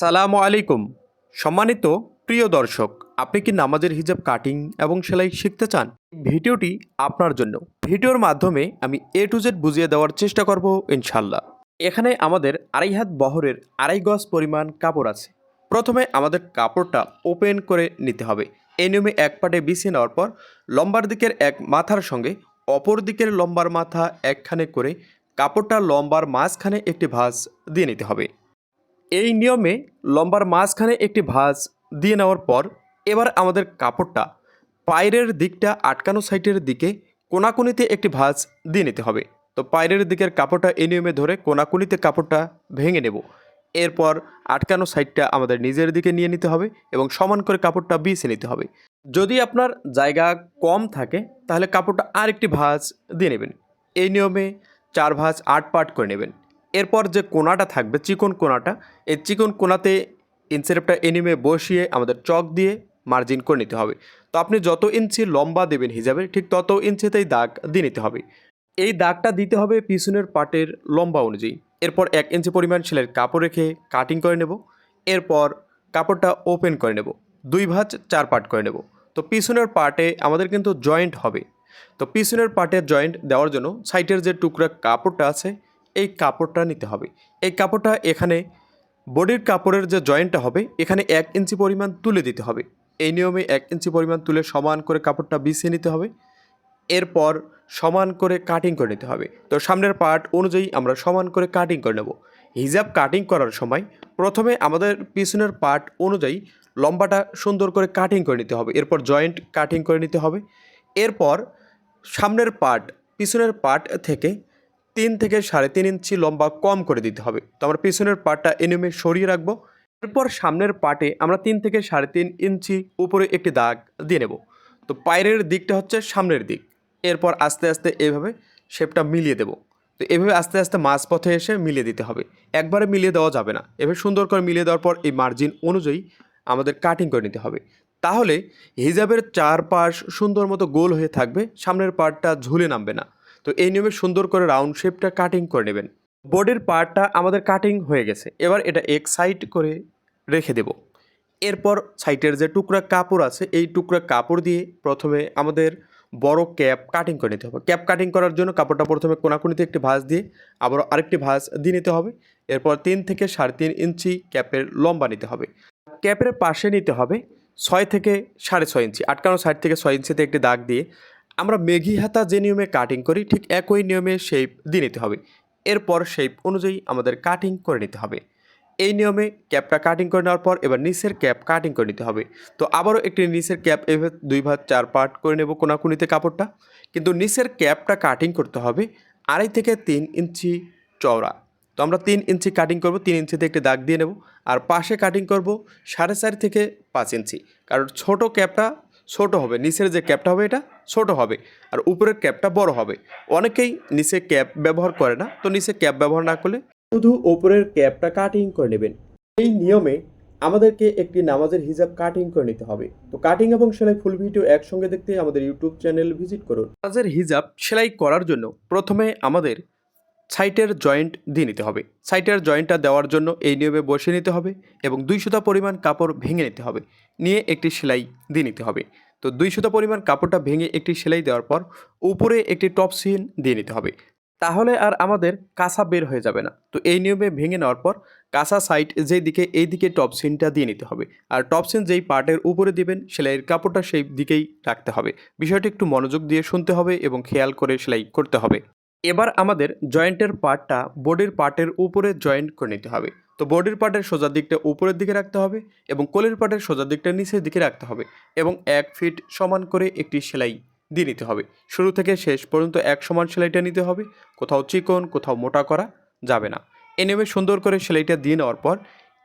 সালামু আলাইকুম। সম্মানিত প্রিয় দর্শক, আপনি কি নামাজের হিজাব কাটিং এবং সেলাই শিখতে চান? ভিডিওটি আপনার জন্য। ভিডিওর মাধ্যমে আমি এ টু জেড বুঝিয়ে দেওয়ার চেষ্টা করব ইনশাল্লাহ এখানে আমাদের আড়াই হাত বহরের আড়াই গজ পরিমাণ কাপড় আছে। প্রথমে আমাদের কাপড়টা ওপেন করে নিতে হবে। এই নিয়মে এক পাটে বিছিয়ে নেওয়ার পর লম্বার দিকের এক মাথার সঙ্গে অপর দিকের লম্বার মাথা একখানে করে কাপড়টা লম্বার মাঝখানে একটি ভাঁজ দিয়ে নিতে হবে। এই নিয়মে লম্বার মাঝখানে একটি ভাঁজ দিয়ে নেওয়ার পর এবার আমাদের কাপড়টা পায়ের দিকটা আটকানো সাইডের দিকে কোনাকুনিতে একটি ভাঁজ দিয়ে নিতে হবে। তো পায়ের দিকের কাপড়টা এই নিয়মে ধরে কোনাকুনিতে কাপড়টা ভেঙে নেব। এরপর আটকানো সাইডটা আমাদের নিজের দিকে নিয়ে নিতে হবে এবং সমান করে কাপড়টা বিছে নিতে হবে। যদি আপনার জায়গা কম থাকে, তাহলে কাপড়টা আরেকটি ভাঁজ দিয়ে নেবেন। এই নিয়মে চার ভাঁজ আট পাট করে নেবেন। এরপর যে কোনাটা থাকবে, চিকন কোনাটা, এই চিকন কোনাতে ইনসেরেপটা এনিমে বসিয়ে আমাদের চক দিয়ে মার্জিন করে নিতে হবে। তো আপনি যত ইঞ্চি লম্বা দেবেন হিসাবে ঠিক তত ইঞ্চিতেই দাগ দিয়ে নিতে হবে। এই দাগটা দিতে হবে পিছনের পাটের লম্বা অনুযায়ী। এরপর এক ইঞ্চি পরিমাণ সেলের কাপড় রেখে কাটিং করে নেব। এরপর কাপড়টা ওপেন করে নেব। দুই ভাঁজ চার পাট করে নেব। তো পিছনের পার্টে আমাদের কিন্তু জয়েন্ট হবে। তো পিছনের পার্টের জয়েন্ট দেওয়ার জন্য সাইটের যে টুকরা কাপড়টা আছে এই কাপড়টা নিতে হবে। এই কাপড়টা এখানে বডির কাপড়ের যে জয়েন্টটা হবে, এখানে এক ইঞ্চি পরিমাণ তুলে দিতে হবে। এই নিয়মে এক ইঞ্চি পরিমাণ তুলে সমান করে কাপড়টা বিছিয়ে নিতে হবে। এরপর সমান করে কাটিং করে নিতে হবে। তো সামনের পার্ট অনুযায়ী আমরা সমান করে কাটিং করে নেব। হিজাব কাটিং করার সময় প্রথমে আমাদের পিছনের পার্ট অনুযায়ী লম্বাটা সুন্দর করে কাটিং করে নিতে হবে। এরপর জয়েন্ট কাটিং করে নিতে হবে। এরপর সামনের পার্ট পিছনের পার্ট থেকে তিন থেকে সাড়ে তিন ইঞ্চি লম্বা কম করে দিতে হবে। তো আমরা পিছনের পার্টটা এনিমে সরিয়ে রাখব। এরপর সামনের পার্টে আমরা তিন থেকে সাড়ে তিন ইঞ্চি উপরে একটি দাগ দিয়ে নেব। তো পায়ের দিকটা হচ্ছে সামনের দিক। এরপর আস্তে আস্তে এভাবে শেপটা মিলিয়ে দেব। তো এভাবে আস্তে আস্তে মাঝপথে এসে মিলিয়ে দিতে হবে। একবারে মিলিয়ে দেওয়া যাবে না। এভাবে সুন্দর করে মিলিয়ে দেওয়ার পর এই মার্জিন অনুযায়ী আমাদের কাটিং করে নিতে হবে। তাহলে হিজাবের চারপাশ সুন্দর মতো গোল হয়ে থাকবে। সামনের পার্টটা ঝুলে নামবে না। তো এই নিয়মে সুন্দর করে রাউন্ড শেপটা কাটিং করে নেবেন। বডির পার্টটা আমাদের কাটিং হয়ে গেছে। এবার এটা এক সাইড করে রেখে দেব। এরপর সাইটের যে টুকরা কাপড় আছে, এই টুকরা কাপড় দিয়ে প্রথমে আমাদের বড় ক্যাপ কাটিং করে নিতে হবে। ক্যাপ কাটিং করার জন্য কাপড়টা প্রথমে কোনাকুনিতে একটি ভাঁজ দিয়ে আবার আরেকটি ভাঁজ দিয়ে নিতে হবে। এরপর তিন থেকে সাড়ে তিন ইঞ্চি ক্যাপের লম্বা নিতে হবে। ক্যাপের পাশে নিতে হবে ছয় থেকে সাড়ে ছয় ইঞ্চি। আটকানো সাইড থেকে ছয় ইঞ্চিতে একটি দাগ দিয়ে আমরা মেঘি হাতা যে নিয়মে কাটিং করি, ঠিক একই নিয়মে শেপ দিয়ে নিতে হবে। এরপর শেপ অনুযায়ী আমাদের কাটিং করে নিতে হবে। এই নিয়মে ক্যাপটা কাটিং করে নেওয়ার পর এবার নিচের ক্যাপ কাটিং করে নিতে হবে। তো আবারও একটি নিচের ক্যাপ এভাবে দুই ভাগ, চার পার্ট করে নেব কোনাকুনিতে কাপড়টা। কিন্তু নিচের ক্যাপটা কাটিং করতে হবে আড়াই থেকে তিন ইঞ্চি চওড়া। তো আমরা তিন ইঞ্চি কাটিং করব, তিন ইঞ্চিতে একটি দাগ দিয়ে নেব। আর পাশে কাটিং করব সাড়ে চার থেকে পাঁচ ইঞ্চি। কারণ ছোট ক্যাপটা ছোট হবে, নিচের যে ক্যাপটা হবে এটা ছোট হবে আর উপরের ক্যাপটা বড় হবে। অনেকেই নিচে ক্যাপ ব্যবহার করে না, তো নিচে ক্যাপ ব্যবহার না করলে শুধু উপরের ক্যাপটা কাটিং করে নেবেন। এই নিয়মে আমাদেরকে একটি নামাজের হিজাব কাটিং করে নিতে হবে। তো কাটিং এবং সেলাই ফুল ভিডিও একসঙ্গে দেখতে আমাদের ইউটিউব চ্যানেল ভিজিট করুন। নামাজের হিজাব সেলাই করার জন্য প্রথমে আমাদের সাইটের জয়েন্ট দিয়ে নিতে হবে। সাইটের জয়েন্টটা দেওয়ার জন্য এই নিয়মে বসে নিতে হবে এবং দুই পরিমাণ কাপড় ভেঙে নিতে হবে। নিয়ে একটি সেলাই দিয়ে নিতে হবে। তো দুই সুতা পরিমাণ কাপড়টা ভেঙে একটি সেলাই দেওয়ার পর উপরে একটি টপ সিন দিয়ে নিতে হবে। তাহলে আর আমাদের কাঁচা বের হয়ে যাবে না। তো এই নিয়মে ভেঙে নেওয়ার পর কাঁচা সাইড যেই দিকে এই দিকে টপ সিনটা দিয়ে নিতে হবে। আর টপ সিন যেই পার্টের উপরে দিবেন, সেলাইয়ের কাপড়টা সেই দিকেই রাখতে হবে। বিষয়টি একটু মনোযোগ দিয়ে শুনতে হবে এবং খেয়াল করে সেলাই করতে হবে। এবার আমাদের জয়েন্টের পার্টটা বোর্ডের পার্টের উপরে জয়েন্ট করে নিতে হবে। তো বডির পার্টের সোজা দিকটা উপরের দিকে রাখতে হবে এবং কোলের পার্টের সোজা দিকটা নিচের দিকে রাখতে হবে এবং এক ফিট সমান করে একটি সেলাই দিয়ে নিতে হবে। শুরু থেকে শেষ পর্যন্ত এক সমান সেলাইটা নিতে হবে। কোথাও চিকন, কোথাও মোটা করা যাবে না। এ সুন্দর করে সেলাইটা দিয়ে নেওয়ার পর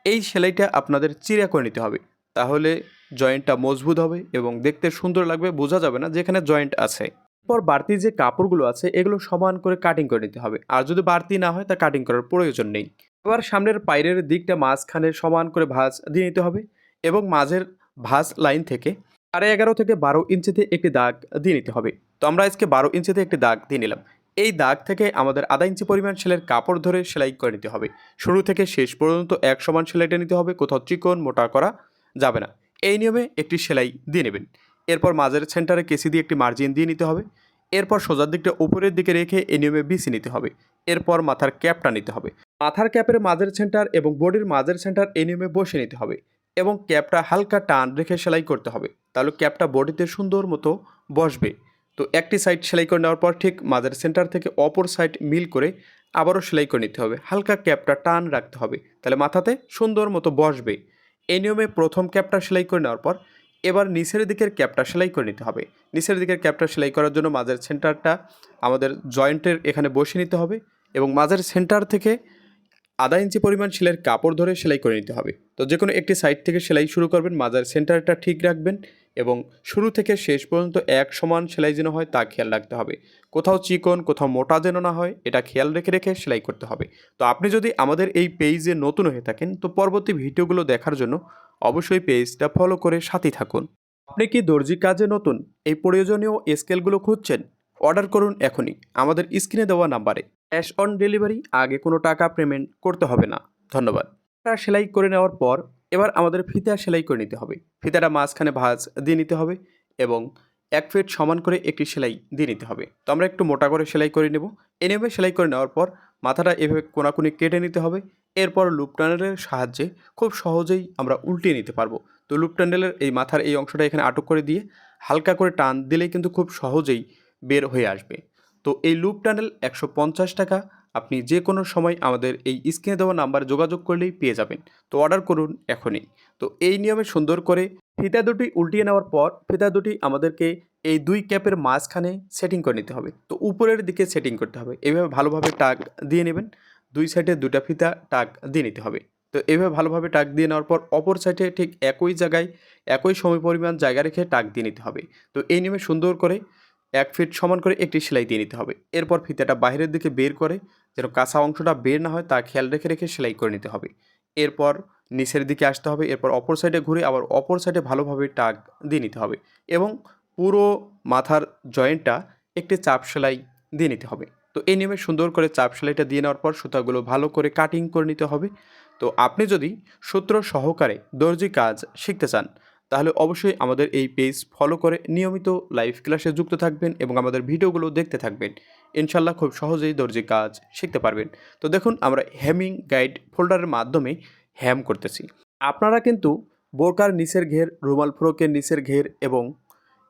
এই সেলাইটা আপনাদের চিরা করে নিতে হবে। তাহলে জয়েন্টটা মজবুত হবে এবং দেখতে সুন্দর লাগবে, বোঝা যাবে না যেখানে জয়েন্ট আছে। পর বাড়তি যে কাপড়গুলো আছে, এগুলো সমান করে কাটিং করে নিতে হবে। আর যদি বাড়তি না হয়, তা কাটিং করার প্রয়োজন নেই। এবার সামনের পায়ের দিকটা মাঝখানে সমান করে ভাঁজ দিয়ে নিতে হবে এবং মাঝের ভাঁজ লাইন থেকে সাড়ে এগারো থেকে বারো ইঞ্চিতে একটি দাগ দিয়ে নিতে হবে। তো আমরা আজকে বারো ইঞ্চিতে একটি দাগ দিয়ে নিলাম। এই দাগ থেকে আমাদের আধা ইঞ্চি পরিমাণ সেলাইয়ের কাপড় ধরে সেলাই করে নিতে হবে। শুরু থেকে শেষ পর্যন্ত এক সমান সেলাইটা নিতে হবে, কোথাও চিকন মোটা করা যাবে না। এই নিয়মে একটি সেলাই দিয়ে নেবেন। এরপর মাঝের সেন্টারে কেসি দিয়ে একটি মার্জিন দিয়ে নিতে হবে। এরপর সোজার দিকটা উপরের দিকে রেখে এই নিয়মে বিছি নিতে হবে। এরপর মাথার ক্যাপটা নিতে হবে। মাথার ক্যাপের মাঝের সেন্টার এবং বডির মাঝের সেন্টার এই নিয়মে বসে নিতে হবে এবং ক্যাপটা হালকা টান রেখে সেলাই করতে হবে। তাহলে ক্যাপটা বডিতে সুন্দর মতো বসবে। তো একটি সাইড সেলাই করে নেওয়ার পর ঠিক মাঝের সেন্টার থেকে অপর সাইড মিল করে আবারও সেলাই করে নিতে হবে। হালকা ক্যাপটা টান রাখতে হবে। তাহলে মাথাতে সুন্দর মতো বসবে। এই নিয়মে প্রথম ক্যাপটা সেলাই করে নেওয়ার পর এবার নিচের দিকের ক্যাপটা সেলাই করে নিতে হবে। নিচের দিকের ক্যাপটা সেলাই করার জন্য মাঝের সেন্টারটা আমাদের জয়েন্টের এখানে বসে নিতে হবে এবং মাঝের সেন্টার থেকে আধা ইঞ্চি পরিমাণ সেলাইয়ের কাপড় ধরে সেলাই করে নিতে হবে। তো যে কোনো একটি সাইড থেকে সেলাই শুরু করবেন মাজার সেন্টারটা ঠিক রাখবেন এবং শুরু থেকে শেষ পর্যন্ত এক সমান সেলাই যেন হয় তা খেয়াল রাখতে হবে। কোথাও চিকন, কোথাও মোটা যেন না হয়, এটা খেয়াল রেখে রেখে সেলাই করতে হবে। তো আপনি যদি আমাদের এই পেজে নতুন হয়ে থাকেন, তো পরবর্তী ভিডিওগুলো দেখার জন্য অবশ্যই পেজটা ফলো করে সাথেই থাকুন। আপনি কি দর্জি কাজে নতুন? এই প্রয়োজনীয় স্কেলগুলো খুঁজছেন? অর্ডার করুন এখনই। আমাদের স্ক্রিনে দেওয়া নাম্বারে ক্যাশ অন ডেলিভারি আগে কোনো টাকা পেমেন্ট করতে হবে না। ধন্যবাদ। টাকা সেলাই করে নেওয়ার পর, এবার আমাদের ফিতা সেলাই করে নিতে হবে। ফিতাটা মাঝখানে ভাঁজ দিয়ে নিতে হবে এবং এক ফিট সমান করে একটি সেলাই দিয়ে নিতে হবে। তো আমরা একটু মোটা করে সেলাই করে নেব। এ সেলাই করে নেওয়ার পর মাথাটা এভাবে কোনাকুনি কেটে নিতে হবে। এরপর লুপ টানেলের সাহায্যে খুব সহজেই আমরা উল্টিয়ে নিতে পারব। তো লুপ টানেলের এই মাথার এই অংশটা এখানে আটক করে দিয়ে হালকা করে টান দিলেই কিন্তু খুব সহজেই বের হয়ে আসবে। তো এই লুপ টানেল একশো পঞ্চাশ টাকা আপনি যে কোনো সময় আমাদের এই স্ক্রিনে দেওয়া নাম্বারে যোগাযোগ করলেই পেয়ে যাবেন। তো অর্ডার করুন এখনই। তো এই নিয়মে সুন্দর করে ফিতা দুটি উল্টিয়ে নেওয়ার পর ফিতা দুটি আমাদেরকে এই দুই ক্যাপের মাঝখানে সেটিং করে নিতে হবে। তো উপরের দিকে সেটিং করতে হবে। এভাবে ভালোভাবে টাক দিয়ে নেবেন। দুই সাইডে দুটা ফিতা টাক দিয়ে নিতে হবে। তো এভাবে ভালোভাবে টাক দিয়ে নেওয়ার পর অপর সাইডে ঠিক একই জায়গায় একই সময় পরিমাণ জায়গা রেখে টাক দিয়ে নিতে হবে। তো এই নিয়মে সুন্দর করে এক ফিট সমান করে একটি সেলাই দিয়ে নিতে হবে। এরপর ফিতাটা বাইরের দিকে বের করে যেন কাঁচা অংশটা বের না হয় তা খেয়াল রেখে রেখে সেলাই করে নিতে হবে। এরপর নিচের দিকে আসতে হবে, এরপর অপর সাইডে ঘুরে আবার অপর সাইডে ভালোভাবে টাক দিয়ে নিতে হবে এবং পুরো মাথার জয়েন্টটা একটি চাপ সেলাই দিয়ে নিতে হবে। তো এই নিয়মে সুন্দর করে চাপ সেলাইটা দিয়ে নেওয়ার পর সুতাগুলো ভালো করে কাটিং করে নিতে হবে। তো আপনি যদি সূত্র সহকারে দর্জি কাজ শিখতে চান, তাহলে অবশ্যই আমাদের এই পেজ ফলো করে নিয়মিত লাইভ ক্লাসে যুক্ত থাকবেন এবং আমাদের ভিডিওগুলো দেখতে থাকবেন। ইনশাল্লাহ খুব সহজেই দর্জি কাজ শিখতে পারবেন। তো দেখুন, আমরা হ্যামিং গাইড ফোল্ডারের মাধ্যমে হ্যাম করতেছি। আপনারা কিন্তু বোরকার নিচের ঘের, রুমাল ফ্রোকের নিচের ঘের এবং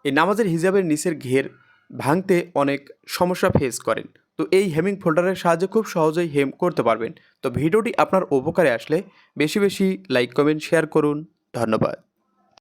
এই নামাজের হিজাবের নিচের ঘের ভাঙতে অনেক সমস্যা ফেস করেন। তো এই হেমিং ফোল্ডারের সাহায্যে খুব সহজেই হেম করতে পারবেন। তো ভিডিওটি আপনার উপকারে আসলে বেশি বেশি লাইক, কমেন্ট শেয়ার করুন। ধন্যবাদ।